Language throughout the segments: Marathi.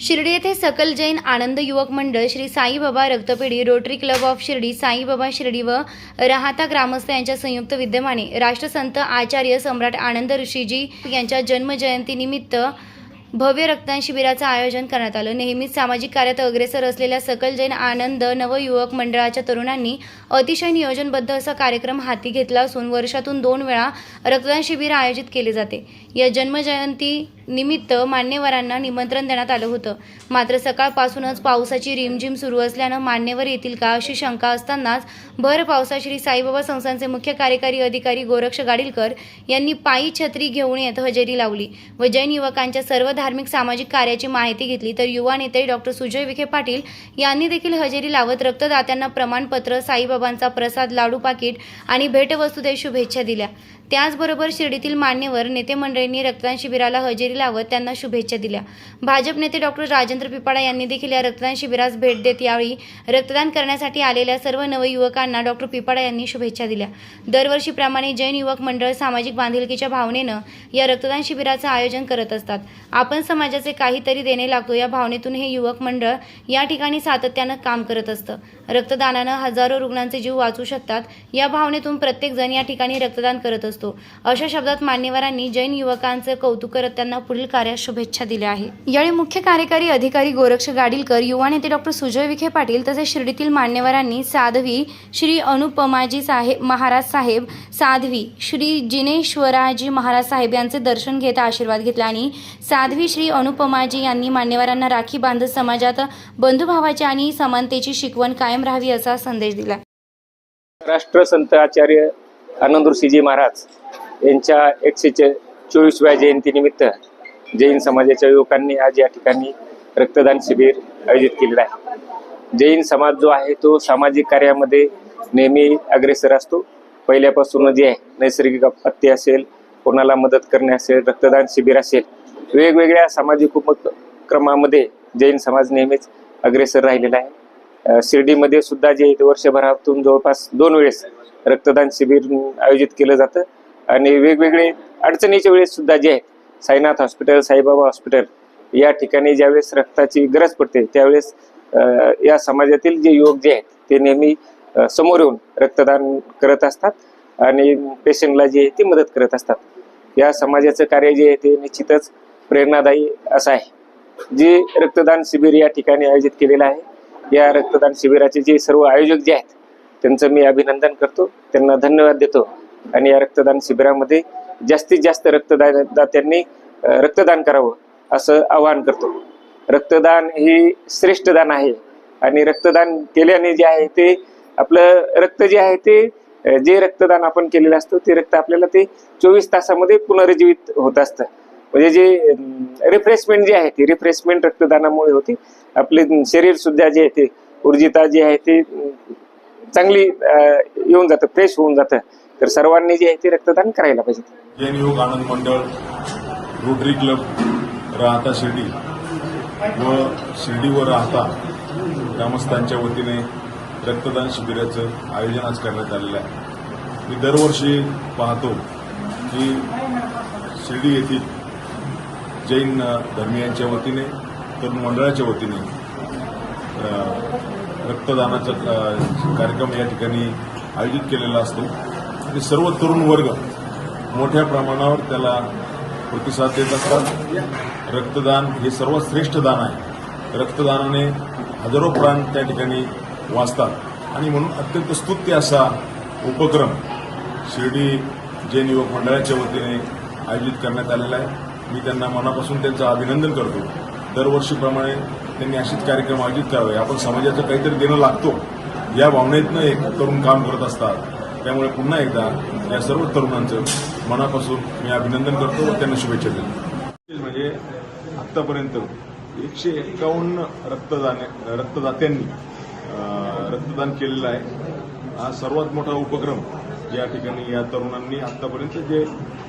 शिर्डी येथे सकल जैन आनंद युवक मंडळ श्री साईबाबा रक्तपेढी Rotary Club of Shirdi Saibaba Shirdi व राहता ग्रामस्थ यांच्या संयुक्त विद्यमाने राष्ट्रसंत आचार्य सम्राट आनंद ऋषीजी यांच्या जन्मजयंतीनिमित्त भव्य रक्तदान शिबिराचं आयोजन करण्यात आलं. नेहमीच सामाजिक कार्यात अग्रेसर असलेल्या सकल जैन आनंद नवयुवक मंडळाच्या तरुणांनी अतिशय नियोजनबद्ध असा कार्यक्रम हाती घेतला असून वर्षातून दोन वेळा रक्तदान शिबिर आयोजित केले जाते. या जन्मजयंती निमित्त मान्यवरांना निमंत्रण देण्यात आलं होतं. मात्र सकाळपासूनच पावसाची रिमझिम सुरू असल्यानं मान्यवर येतील का अशी शंका असतानाच भर पावसात श्री साईबाबा संस्थांचे मुख्य कार्यकारी अधिकारी गोरक्ष गाडीलकर यांनी पायी छत्री घेऊन येत हजेरी लावली व जैन युवकांच्या सर्व धार्मिक सामाजिक कार्याची माहिती घेतली तर युवा नेते डॉक्टर सुजय विखे पाटील यांनी देखील हजेरी लावत रक्तदात्यांना प्रमाणपत्र साईबाबांचा प्रसाद लाडू पाकिट आणि भेटवस्तू देत शुभेच्छा दिल्या. त्याचबरोबर शिर्डीतील मान्यवर नेते मंडळींनी रक्तदान शिबिराला हजेरी लावत त्यांना शुभेच्छा दिल्या. भाजप नेते डॉक्टर राजेंद्र पिपाडा यांनी देखील या रक्तदान शिबिरास भेट देत यावेळी रक्तदान करण्यासाठी आलेल्या सर्व नवयुवकांना डॉक्टर पिपाडा यांनी शुभेच्छा दिल्या. दरवर्षीप्रमाणे जैन युवक मंडळ सामाजिक बांधिलकीच्या भावनेनं या रक्तदान शिबिराचं आयोजन करत असतात. आपण समाजाचे काहीतरी देणे लागतो या भावनेतून हे युवक मंडळ या ठिकाणी सातत्यानं काम करत असतं. रक्तदानानं हजारो रुग्णांचे जीव वाचू शकतात. या भावनेतून प्रत्येकजण या ठिकाणी रक्तदान करत असतो. अशा शब्दात मान्यवरांनी जैन युवकांचं कौतुक करत त्यांना पुढील कार्यात शुभेच्छा दिल्या आहे यावेळी मुख्य कार्यकारी अधिकारी गोरक्ष गाडीलकर युवा नेते डॉक्टर सुजय विखे पाटील तसेच शिर्डीतील मान्यवरांनी साध्वी श्री अनुपमाजी साहेब महाराज साहेब साध्वी श्री जिनेश्वराजी महाराज साहेब यांचे दर्शन घेत आशीर्वाद घेतला आणि साध्वी श्री अनुपमाजी यांनी मान्यवरांना राखी बांधत समाजात बंधुभावाची आणि समानतेची शिकवण कायम राहावी असा संदेश दिला. राष्ट्रसंत आचार्य आनंद सीजी महाराज यांच्या एकशे चोवीसव्या जयंतीनिमित्त जैन समाजाच्या युवकांनी आज या ठिकाणी रक्तदान शिबिर आयोजित केलेलं आहे. जैन समाज जो आहे तो सामाजिक कार्यामध्ये नेहमी अग्रेसर असतो. पहिल्यापासून जे आहे नैसर्गिक आपत्ती असेल कोणाला मदत करणे असेल रक्तदान शिबिर असेल वेगवेगळ्या सामाजिक उपक्रमामध्ये जैन समाज नेहमीच अग्रेसर राहिलेला आहे. शिर्डीमध्ये सुद्धा जे आहे ते वर्षभरातून जवळपास दोन वेळेस रक्तदान शिबिर आयोजित केलं जातं. आणि वेगवेगळे अडचणीच्या वेळेस सुद्धा जे आहे साईनाथ हॉस्पिटल साईबाबा हॉस्पिटल या ठिकाणी ज्यावेळेस रक्ताची गरज पडते त्यावेळेस या समाजातील जे युवक जे आहेत ते नेहमी समोर येऊन रक्तदान करत असतात आणि पेशंटला जे आहे ते मदत करत असतात. या समाजाचं कार्य जे आहे ते निश्चितच प्रेरणादायी असं आहे. जे रक्तदान शिबिर या ठिकाणी आयोजित केलेलं आहे या रक्तदान शिबिराचे जे सर्व आयोजक जे आहेत त्यांचं मी अभिनंदन करतो. त्यांना धन्यवाद देतो. आणि या रक्तदान शिबिरामध्ये जास्तीत जास्त रक्तदानदात्यांनी रक्तदान करावं असं आवाहन करतो. रक्तदान हे श्रेष्ठ दान आहे. आणि रक्तदान केल्याने जे आहे ते आपलं रक्त जे आहे ते जे रक्तदान आपण केलेलं असतं ते रक्त आपल्याला ते चोवीस तासामध्ये पुनरुज्जीवित होत असतं. म्हणजे जे रिफ्रेशमेंट जे आहे ते रिफ्रेशमेंट रक्तदानामुळे होते. आपले शरीर सुद्धा जे आहे ते ऊर्जिता जे आहे ते चांगली येऊन जातं फ्रेश होऊन जातं. तर सर्वांनी जे आहे ते रक्तदान करायला पाहिजे. जैन योग आनंद मंडळ रोटरी क्लब राहता शिर्डी. व शिर्डीवर राहता ग्रामस्थांच्या वतीने रक्तदान शिबिराचं आयोजन आज करण्यात आलेलं आहे. मी दरवर्षी पाहतो की शिर्डी येथील जैन धर्मियांच्या वतीने तर मंडळाच्या वतीने रक्तदानाचा कार्यक्रम या ठिकाणी आयोजित केलेला असतो. आणि सर्व तरुण वर्ग मोठ्या प्रमाणावर त्याला प्रतिसाद देत असतात. रक्तदान हे सर्वात श्रेष्ठ दान आहे. रक्तदानाने हजारो प्राण त्या ठिकाणी वाचतात. आणि म्हणून अत्यंत स्तुत्य असा उपक्रम शिर्डी जैन युवक मंडळाच्या वतीने आयोजित करण्यात आलेला आहे. मी त्यांना मनापासून त्यांचं अभिनंदन करतो. दरवर्षीप्रमाणे त्यांनी असेच कार्यक्रम आयोजित करावे. आपण समाजाचं काहीतरी देणं लागतो. या भावनेतनं एक तरुण काम करत असतात. त्यामुळे पुन्हा एकदा या सर्व तरुणांचं मनापासून मी अभिनंदन करतो व त्यांना शुभेच्छा देतो. म्हणजे आतापर्यंत एकशे एकावन्न रक्तदान रक्तदात्यांनी रक्तदान केलेलं आहे. हा सर्वात मोठा उपक्रम या ठिकाणी या तरुणांनी आतापर्यंत जे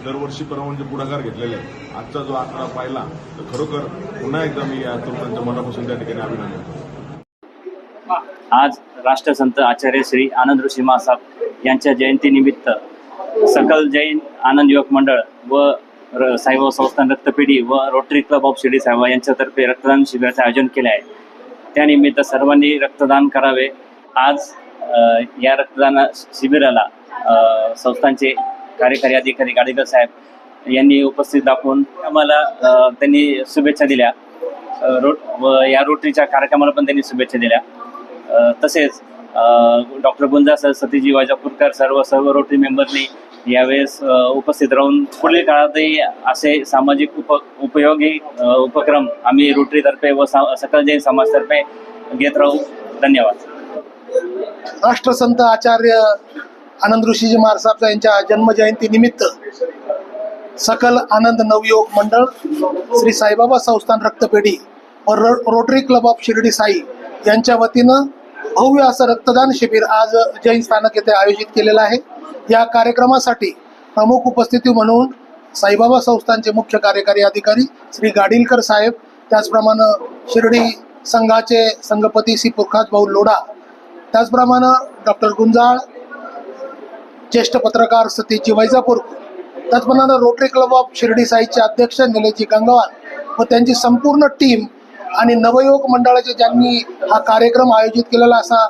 दरवर्षीप्रमाणे म्हणजे पुढाकार घेतलेले आहे आजचा जो आकडा पाहिला तर खरोखर पुन्हा एकदा मी या तरुणांच्या मनापासून त्या ठिकाणी अभिनंदन करतो. आज राष्ट्रसंत आचार्य श्री आनंद ऋषी महासाब यांच्या जयंतीनिमित्त सकल जैन आनंद युवक मंडळ व र- साईबाबा संस्थान रक्तपेढी व रोटरी क्लब ऑफ शिर्डी साहेब यांच्यातर्फे रक्तदान शिबिराचे आयोजन केले आहे. त्यानिमित्त सर्वांनी रक्तदान करावे. आज या रक्तदान शिबिराला संस्थांचे कार्यकारी अधिकारी गाडेकर साहेब यांनी उपस्थित दाखवून आम्हाला त्यांनी शुभेच्छा दिल्या. रोट रो व या रोटरीच्या कार्यक्रमाला पण त्यांनी शुभेच्छा दिल्या. तसेच डॉक्टर गुंजा सर सतीजी वाजापूरकर सर्व सर्व रोटरी मेंबरनी यावेळेस उपस्थित राहून पुढील काळातही असे सामाजिक उप उपयोगी उपक्रम आम्ही रोटरीतर्फे व सकल जैन समाजतर्फे घेत राहू. धन्यवाद. राष्ट्रसंत आचार्य आनंद ऋषीजी महाराज यांच्या जन्मजयंती निमित्त सकल आनंद नवयोग मंडळ श्री साईबाबा संस्थान रक्तपेढी व row Rotary Club of Shirdi Sai यांच्या वतीनं भव्य असं रक्तदान शिबिर आज जैन स्थानक येथे आयोजित केलेलं आहे. या कार्यक्रमासाठी प्रमुख उपस्थिती म्हणून साईबाबा संस्थानचे मुख्य कार्यकारी अधिकारी श्री गाडीलकर साहेब त्याचप्रमाणे शिर्डी संघाचे संघपती श्री पुरखात भाऊ लोढा त्याचप्रमाणे डॉक्टर गुंजाळ ज्येष्ठ पत्रकार सतीजी वैजापूर त्याचप्रमाणे रोटरी क्लब ऑफ शिर्डी साईचे अध्यक्ष निलेशजी गंगवाल व त्यांची संपूर्ण टीम आणि नवयुवक मंडळाचे ज्यांनी हा कार्यक्रम आयोजित केलेला असा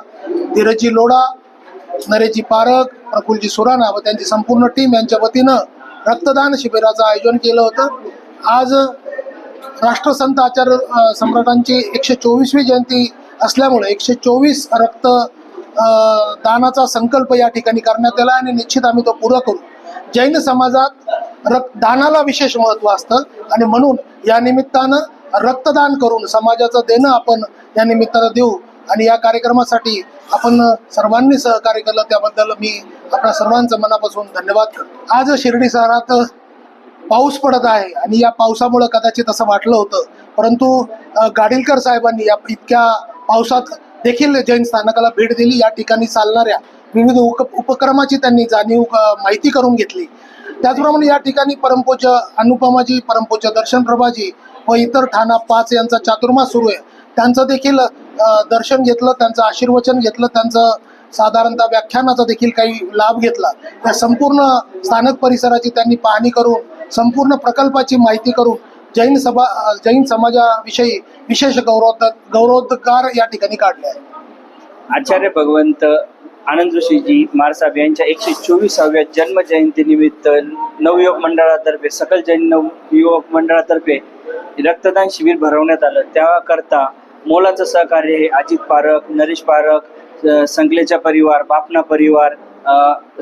धीरजी लोढा नरेशजी पारख प्रफुलजी सुराणा व त्यांची संपूर्ण टीम यांच्या वतीनं रक्तदान शिबिराचं आयोजन केलं होतं. आज राष्ट्रसंत आचार्य सम्राटांची एकशे चोवीसवी जयंती असल्यामुळे एकशे चोवीस रक्त दानाचा संकल्प या ठिकाणी करण्यात आला आणि निश्चित आम्ही तो पुरा करू. जैन समाजात रक्त दानाला विशेष महत्त्व असतं आणि म्हणून या निमित्तानं रक्तदान करून समाजाचं देणं आपण या निमित्तानं देऊ आणि या कार्यक्रमासाठी आपण सर्वांनी सहकार्य केलं. त्याबद्दल मी आपल्या सर्वांचं मनापासून धन्यवाद करतो. आज शिर्डी शहरात पाऊस पडत आहे आणि या पावसामुळं कदाचित असं वाटलं होतं. परंतु गाडीलकर साहेबांनी या इतक्या पावसात देखील जैन स्थानकाला भेट दिली. या ठिकाणी चालणाऱ्या विविध उप उपक्रमाची त्यांनी जाणीव माहिती करून घेतली. त्याचप्रमाणे या ठिकाणी परमपूज्य अनुपमाजी परमपूज्य दर्शन प्रभाजी व इतर ठाणा पाच यांचा चातुर्मास सुरू आहे. त्यांचं देखील दर्शन घेतलं त्यांचं आशीर्वचन घेतलं त्यांचं साधारणतः व्याख्यानाचा देखील काही लाभ घेतला. या संपूर्ण स्थानक परिसराची त्यांनी पाहणी करून संपूर्ण प्रकल्पाची माहिती करून जैन सभा जैन समाजाविषयी विशेष गौरव गौरवोद्गार या ठिकाणी काढले आहे. आचार्य भगवंत आनंद ऋषीजी मारसाहेब यांच्या एकशे चोवीसाव्या जन्म जयंतीनिमित्त नवयुवक मंडळातर्फे सकल जैन नवयुवक मंडळातर्फे रक्तदान शिबिर भरवण्यात आलं. त्याकरता मोलाचं सहकार्य हे अजित पारख नरेश पारख संकलेचा परिवार बापना परिवार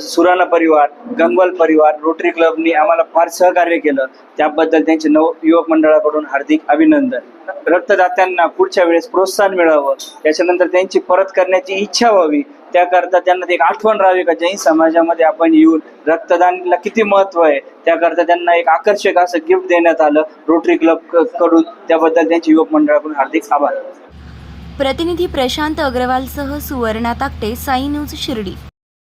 सुराणा परिवार गंगवाल परिवार रोटरी क्लबनी आम्हाला फार सहकार्य केलं. त्याबद्दल त्यांचे नव युवक मंडळाकडून हार्दिक अभिनंदन. रक्तदात्यांना पुढच्या वेळेस प्रोत्साहन मिळावं. त्याच्यानंतर त्यांची परत करण्याची इच्छा व्हावी. त्याकरता त्यांना एक आठवण राहावी का? जैन समाजामध्ये आपण येऊन रक्तदानला किती महत्त्व आहे? त्याकरता त्यांना एक आकर्षक असं गिफ्ट देण्यात आलं. रोटरी क्लबकडून त्याबद्दल त्यांचे युवक मंडळाकडून हार्दिक आभार. प्रतिनिधी प्रशांत अग्रवालसह सुवर्णा ताकटे साई न्यूज शिर्डी.